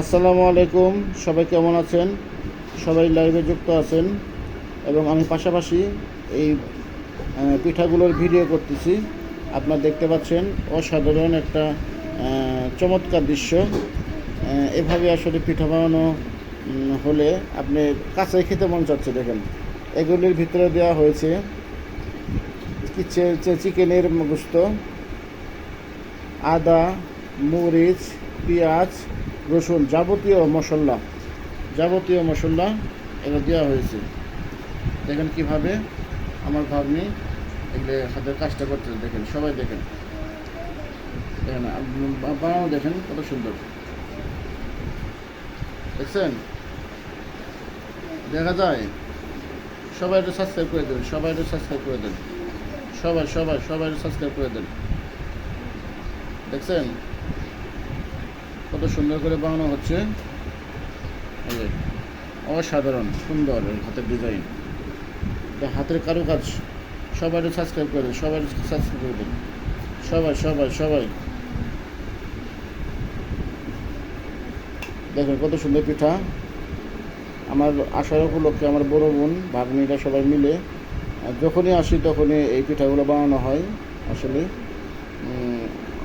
আসসালামু আলাইকুম। সবাই কেমন আছেন? সবাই লাইভে যুক্ত আছেন এবং আমি পাশাপাশি এই পিঠাগুলোর ভিডিও করতেছি। আপনারা দেখতে পাচ্ছেন অসাধারণ একটা চমৎকার দৃশ্য। এভাবে আসলে পিঠা বানানো হলে আপনি কাঁচাই খেতে মন চাচ্ছে, দেখেন। এগুলির ভিতরে দেওয়া হয়েছে চিকেনের গোস্ত আদা, মরিচ, পেঁয়াজ রসুন যাবতীয় মশলা যাবতীয় মশলা এগুলো দেওয়া হয়েছে। দেখেন কীভাবে আমার ভাগ্নি এগুলো হাতের কাজটা করতে দেখেন, সবাই দেখেন। দেখেন বানানো দেখেন কত সুন্দর। দেখছেন? দেখা যায়, সবাই একটু সাবস্ক্রাইব করে দেবেন, সবাই একটু সাবস্ক্রাইব করে দেন সবাই সবাই সবাই সাবস্ক্রাইব করে দেন দেখছেন? কত সুন্দর করে বানানো হচ্ছে। অসাধারণ, সুন্দর হাতের ডিজাইন হাতের কারুকাজ। সবাই সাবস্ক্রাইব করে সবাই সাবস্ক্রাইব করে সবাই সবাই সবাই। দেখেন কত সুন্দর পিঠা। আমার আসার উপলক্ষে আমার বড় বোন, ভাগ্নিরা সবাই মিলে, যখনই আসি তখনই এই পিঠাগুলো বানানো হয়, আসলে।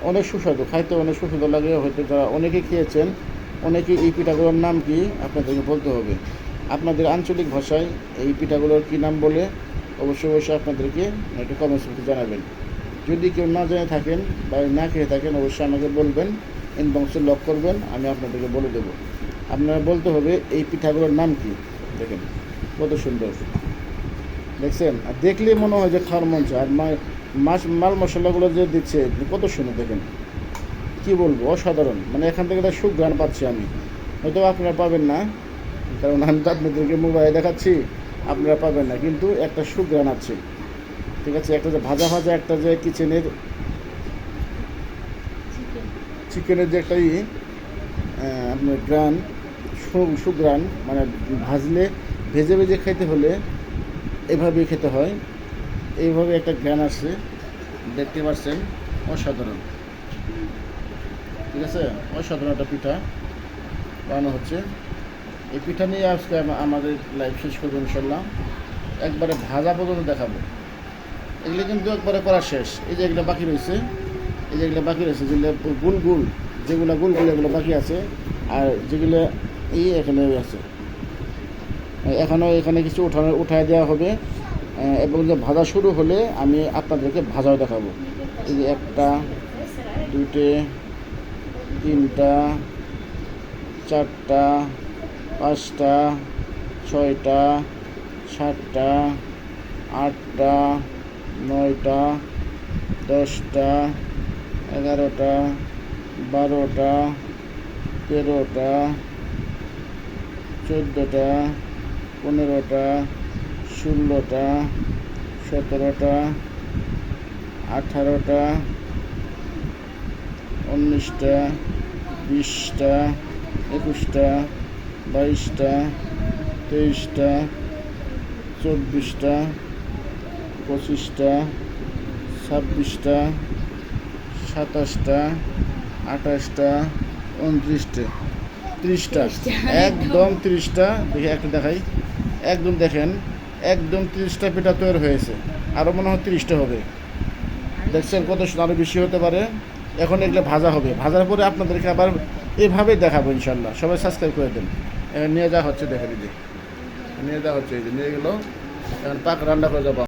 অনেক সুস্বাদু, খাইতে অনেক সুস্বাদু লাগে, হয়তো যারা অনেকে খেয়েছেন, অনেকে এই পিঠাগুলোর নাম কি? আপনাদেরকে বলতে হবে। আপনাদের আঞ্চলিক ভাষায় এই পিঠাগুলোর কী নাম বলে, অবশ্যই অবশ্যই আপনাদেরকে একটু কমেন্টস জানাবেন। যদি কেউ না জেনে থাকেন বা না খেয়ে থাকেন, অবশ্যই আমাকে বলবেন ইনবক্সে লক করবেন, আমি আপনাদেরকে বলে দেবো। আপনারা বলতে হবে, এই পিঠাগুলোর নাম কি? দেখেন, কত সুন্দর। দেখছেন? আর দেখলে মনে হয় যে খাওয়ার মন আর মা- মাছ, মাল মশলাগুলো যে দিচ্ছে, কত সুন্দর দেখেন। কি বলব, অসাধারণ। মানে এখান থেকে একটা সুঘ্রাণ পাচ্ছি আমি। হয়তো আপনারা পাবেন না, কারণ আমি তো আপনাদেরকে মোবাইলে দেখাচ্ছি, আপনারা পাবেন না। কিন্তু একটা সুঘ্রাণ আছে। ঠিক আছে, একটা যে ভাজা ভাজা একটা যে কিচেনের চিকেনের যে একটা ই আপনার গ্রান সুগ্রান মানে ভাজলে ভেজে ভেজে খেতে হলে এভাবেই খেতে হয়। এইভাবে একটা গ্রান আসছে দেখতে পাচ্ছেন, অসাধারণ। ঠিক আছে? অসাধারণ একটা পিঠা বানানো হচ্ছে। এই পিঠা নিয়ে আজকে আমাদের লাইভ শেষ করব ইনশাল্লাহ একবারে ভাজা পর্যন্ত দেখাবো। এগুলো কিন্তু একবারে করা শেষ। এই যে এগুলো বাকি রয়েছে, এই যে এগুলো বাকি রয়েছে, যেগুলো গুল গুল, যেগুলো গুল গুল এগুলো বাকি আছে, আর যেগুলো এই এখানে আছে। এখনও এখানে কিছু উঠানো, উঠায় দেওয়া হবে। এবং যে ভাজা শুরু হলে আমি আপনাদেরকে ভাজাও দেখাবো। এই যে একটা, দুইটে, তিনটা, চারটা, পাঁচটা, ছয়টা, সাতটা, আটটা, নয়টা, দশটা, এগারোটা, বারোটা, তেরোটা, চোদ্দোটা, পনেরোটা ষোলোটা সতেরোটা আঠারোটা উনিশটা বিশটা একুশটা বাইশটা তেইশটা চব্বিশটা পঁচিশটা ছাব্বিশটা সাতাশটা আঠাশটা উনত্রিশটা ত্রিশটা। একদম ত্রিশটা। দেখে একটা দেখাই। একদম দেখেন। একদম তিরিশটা পিঠা তৈরি হয়েছে। আরও মনে হয় তিরিশটা হবে। দেখছেন কত আরও বেশি হতে পারে। এখন এগুলো ভাজা হবে। ভাজার পরে আপনাদেরকে আবার এভাবেই দেখাবো ইনশাল্লাহ সবাই সাবস্ক্রাইব করে দেন। নিয়ে যাওয়া হচ্ছে দেখে দিদি নিয়ে যাওয়া হচ্ছে, এই যে নিয়ে গেলো। এখন পাক রান্না করে যাব।